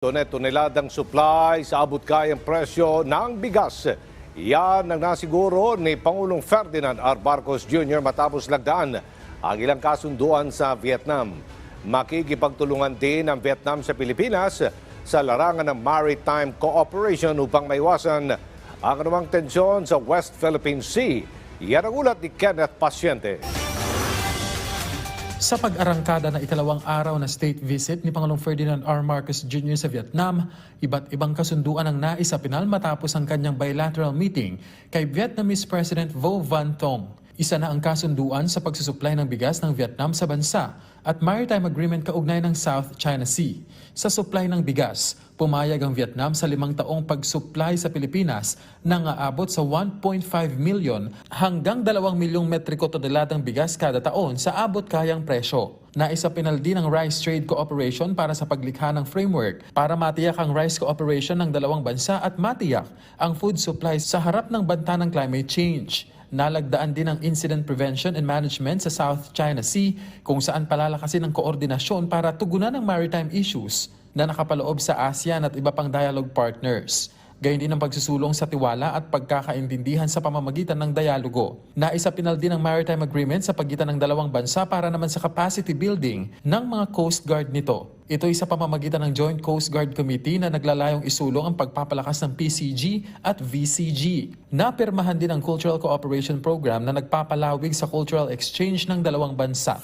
Tone-toneladang supply sa abot kayang presyo ng bigas. Yan ang nasiguro ni Pangulong Ferdinand R. Marcos Jr. matapos lagdaan ang ilang kasunduan sa Vietnam. Makikipagtulungan din ang Vietnam sa Pilipinas sa larangan ng maritime cooperation upang maiwasan ang anumang tensyon sa West Philippine Sea. Yan ang ulat ni Kenneth Pasyente. Sa pag-arangkada na ikalawang araw na state visit ni Pangulong Ferdinand R. Marcos Jr. sa Vietnam, iba't ibang kasunduan ang nais sa Pinal matapos ang kanyang bilateral meeting kay Vietnamese President Vo Van Thong. Isa na ang kasunduan sa pagsusuplay ng bigas ng Vietnam sa bansa at maritime agreement kaugnay ng South China Sea. Sa supply ng bigas, pumayag ang Vietnam sa limang taong pag-supply sa Pilipinas na aabot sa 1.5 million hanggang 2 milyong metriko toneladang bigas kada taon sa abot kayang presyo. Naisa pinaldi ng Rice Trade Cooperation para sa paglikha ng framework para matiyak ang rice cooperation ng dalawang bansa at matiyak ang food supply sa harap ng banta ng climate change. Nalagdaan din ang incident prevention and management sa South China Sea kung saan palalakasin ang koordinasyon para tugunan ang maritime issues na nakapaloob sa ASEAN at iba pang dialogue partners. Gayun din ang pagsusulong sa tiwala at pagkakaintindihan sa pamamagitan ng dialogo. Naisa pinal din ang maritime agreement sa pagitan ng dalawang bansa para naman sa capacity building ng mga Coast Guard nito. Ito ay sa pamamagitan ng Joint Coast Guard Committee na naglalayong isulong ang pagpapalakas ng PCG at VCG. Napirmahan din ang Cultural Cooperation Program na nagpapalawig sa cultural exchange ng dalawang bansa.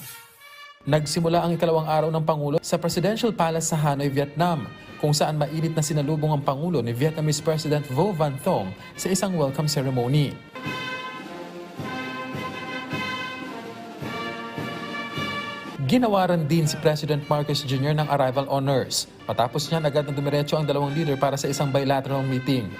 Nagsimula ang ikalawang araw ng Pangulo sa Presidential Palace sa Hanoi, Vietnam, kung saan mainit na sinalubong ang Pangulo ni Vietnamese President Vo Van Thong sa isang welcome ceremony. Ginawaran din si President Marcos Jr. ng arrival honors. Matapos niyan agad na dumiretso ang dalawang leader para sa isang bilateral meeting.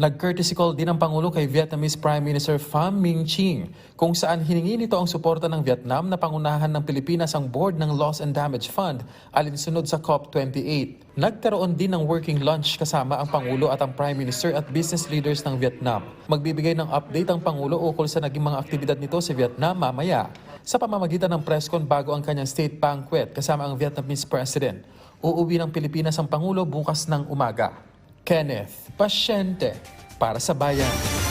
Nag-courtesy call din ang Pangulo kay Vietnamese Prime Minister Pham Minh Chinh kung saan hiningi nito ang suporta ng Vietnam na pangunahan ng Pilipinas ang board ng Loss and Damage Fund alinsunod sa COP28. Nagkaroon din ng working lunch kasama ang Pangulo at ang Prime Minister at business leaders ng Vietnam. Magbibigay ng update ang Pangulo ukol sa naging mga aktibidad nito sa Vietnam mamaya sa pamamagitan ng presscon bago ang kanyang state banquet kasama ang Vietnamese President. Uuwi ng Pilipinas ang Pangulo bukas ng umaga. Kenneth, pasyente para sa bayan.